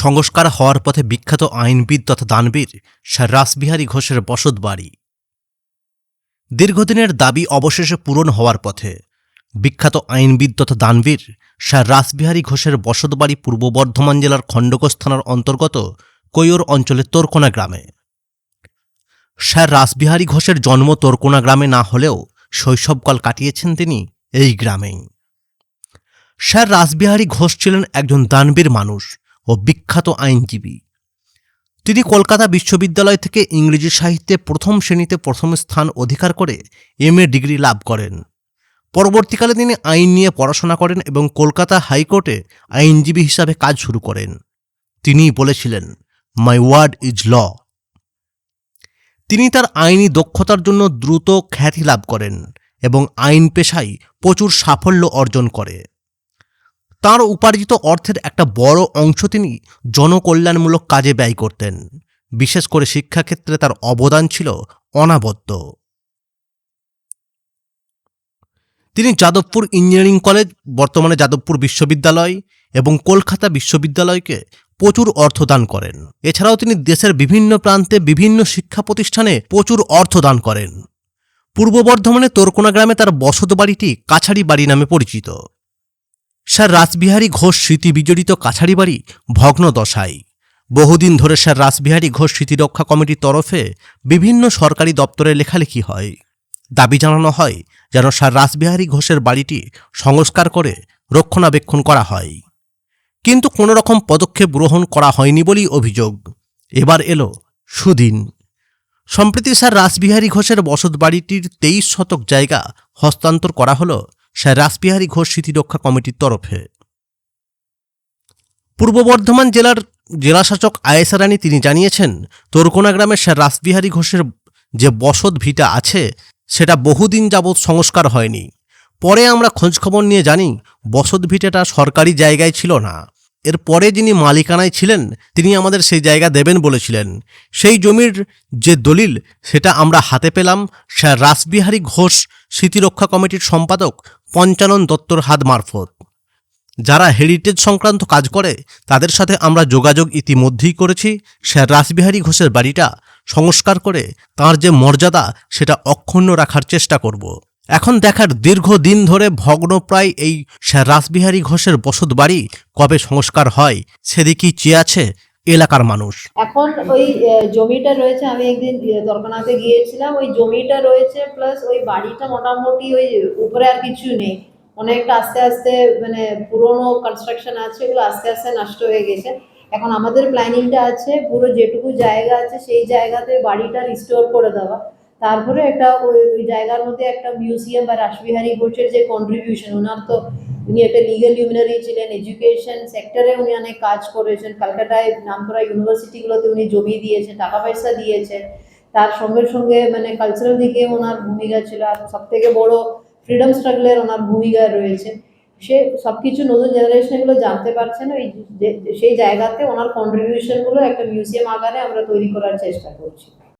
সংস্কার হওয়ার পথে বিখ্যাত আইনবিদ তথা দানবীর স্যার রাসবিহারী ঘোষের বসত বাড়ি। দীর্ঘদিনের দাবি অবশেষে পূরণ হওয়ার পথে বিখ্যাত আইনবিদ তথা দানবীর স্যার রাসবিহারী ঘোষের বসতবাড়ি পূর্ব বর্ধমান জেলার খণ্ডঘোষ থানার অন্তর্গত কৈয়র অঞ্চলের তোরকোনা গ্রামে। স্যার রাসবিহারী ঘোষের জন্ম তোরকোনা গ্রামে না হলেও শৈশবকাল কাটিয়েছেন তিনি এই গ্রামেই। স্যার রাসবিহারী ঘোষ ছিলেন একজন দানবীর মানুষ ও বিখ্যাত আইনজীবী। তিনি কলকাতা বিশ্ববিদ্যালয় থেকে ইংরেজি সাহিত্যে প্রথম শ্রেণীতে প্রথম স্থান অধিকার করে এম ডিগ্রি লাভ করেন। পরবর্তীকালে তিনি আইন নিয়ে পড়াশোনা করেন এবং কলকাতা হাইকোর্টে আইনজীবী হিসাবে কাজ শুরু করেন। তিনি বলেছিলেন মাই ওয়ার্ড ইজ ল তিনি তার আইনি দক্ষতার জন্য দ্রুত খ্যাতি লাভ করেন এবং আইন পেশায় প্রচুর সাফল্য অর্জন করে। তার উপার্জিত অর্থের একটা বড় অংশ তিনি জনকল্যাণমূলক কাজে ব্যয় করতেন। বিশেষ করে শিক্ষাক্ষেত্রে তার অবদান ছিল অনাবদ্য। তিনি যাদবপুর ইঞ্জিনিয়ারিং কলেজ, বর্তমানে যাদবপুর বিশ্ববিদ্যালয় এবং কলকাতা বিশ্ববিদ্যালয়কে প্রচুর অর্থ দান করেন। এছাড়াও তিনি দেশের বিভিন্ন প্রান্তে বিভিন্ন শিক্ষা প্রতিষ্ঠানে প্রচুর অর্থ দান করেন। পূর্ব বর্ধমানে তোরকোনা গ্রামে তার বসত বাড়িটি কাছারি বাড়ি নামে পরিচিত। স্যার রাসবিহারী ঘোষ স্মৃতি বিজড়িত কাছারি বাড়ি ভগ্ন দশায় বহুদিন ধরে স্যার রাসবিহারী ঘোষ স্মৃতিরক্ষা কমিটির তরফে বিভিন্ন সরকারি দপ্তরে লেখালেখি হয়। দাবি জানানো হয় যেন স্যার রাসবিহারী ঘোষের বাড়িটি সংস্কার করে রক্ষণাবেক্ষণ করা হয়। কিন্তু কোনো রকম পদক্ষেপ গ্রহণ করা হয়নি বলেই অভিযোগ। এবার এলো সুদিন। সম্প্রতি স্যার রাসবিহারী ঘোষের বসত বাড়িটির তেইশ শতক জায়গা হস্তান্তর করা হলো রাসবিহারী ঘোষ স্মৃতিরক্ষা কমিটির তরফে। পূর্ব বর্ধমান জেলার জেলাশাসক আয়েসা রানী তিনি জানিয়েছেন, তোরকোনা গ্রামের স্যার রাসবিহারী ঘোষের যে বসত ভিটা আছে, সেটা বহুদিন যাবৎ সংস্কার হয়নি। পরে আমরা খোঁজখবর নিয়ে জানি, বসত ভিটেটা সরকারি জায়গায় ছিল না। এর পরে যিনি মালিকানায় ছিলেন, তিনি আমাদের সেই জায়গা দেবেন বলেছিলেন। সেই জমির যে দলিল, সেটা আমরা হাতে পেলাম স্যার রাসবিহারী ঘোষ স্মৃতিরক্ষা কমিটির সম্পাদক পঞ্চানন দত্তর হাত মারফত। যারা হেরিটেজ সংক্রান্ত কাজ করে, তাদের সাথে আমরা যোগাযোগ ইতিমধ্যেই করেছি। স্যার রাসবিহারী ঘোষের বাড়িটা সংস্কার করে তার যে মর্যাদা, সেটা অক্ষুণ্ণ রাখার চেষ্টা করব। এখন দেখার দীর্ঘদিন ধরে ভগ্নপ্রায় এই স্যার রাসবিহারী ঘোষের বসত বাড়ি কবে সংস্কার হয়, সেদিকেই চেয়ে আছে এলাকার মানুষ। এখন ওই জমিটা রয়েছে, আমি একদিন দরকানাতে গিয়েছিলাম, ওই জমিটা রয়েছে প্লাস ওই বাড়িটা মোটামুটি ওই উপরে আর কিছু নেই। অনেকটা আস্তে আস্তে মানে পুরনো কনস্ট্রাকশন আছে, এগুলো আস্তে আস্তে নষ্ট হয়ে গেছে। এখন আমাদের প্ল্যানিংটা আছে, পুরো যেটুকু জায়গা আছে, সেই জায়গাতে বাড়িটা রিস্টোর করে দেওয়া। তারপরে একটা ওই জায়গার মধ্যে একটা মিউজিয়াম বা রাসবিহারী ঘোষের যে কন্ট্রিবিউশন ওনার তো উনি একটা লিগেল ইউনারি ছিলেন এডুকেশন সেক্টরে উনি অনেক কাজ করেছেন। কলকাতায় নামকরা ইউনিভার্সিটিগুলোতে উনি জমি দিয়েছেন, টাকা পয়সা দিয়েছেন। তার সঙ্গে সঙ্গে মানে কালচারাল দিকে ওনার ভূমিকা ছিল আর সব থেকে বড় ফ্রিডম স্ট্রাগলের ওনার ভূমিকা রয়েছে। সে সব কিছু নতুন জেনারেশন এগুলো জানতে পারছে না সেই জায়গাতে ওনার কন্ট্রিবিউশনগুলো একটা মিউজিয়াম আকারে আমরা তৈরি করার চেষ্টা করছি।